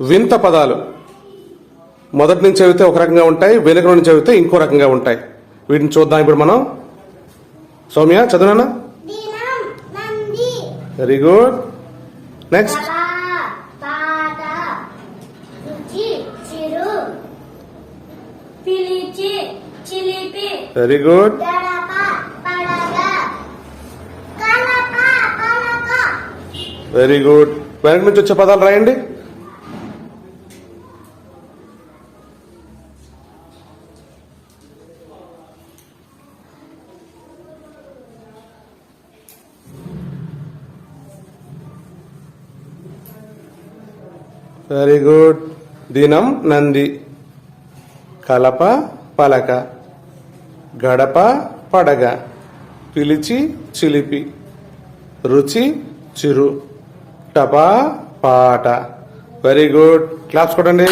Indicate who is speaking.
Speaker 1: వింత పదాలు. మొదటి నుంచి చదివితే ఒక రకంగా ఉంటాయి వెనుక నుంచి చదివితే ఇంకో రకంగా ఉంటాయి. వీటిని చూద్దాం ఇప్పుడు మనం. Soumya చదువునా? Very good next very good very good వెనక నుంచి వచ్చే పదాలు రాయండి. Very good. దినం నంది. కలప పలక. గడప పడగ. పిలిచి చిలిపి. రుచి చిరు. టపా పాట. Very good. క్లాప్స్ కొట్టండి.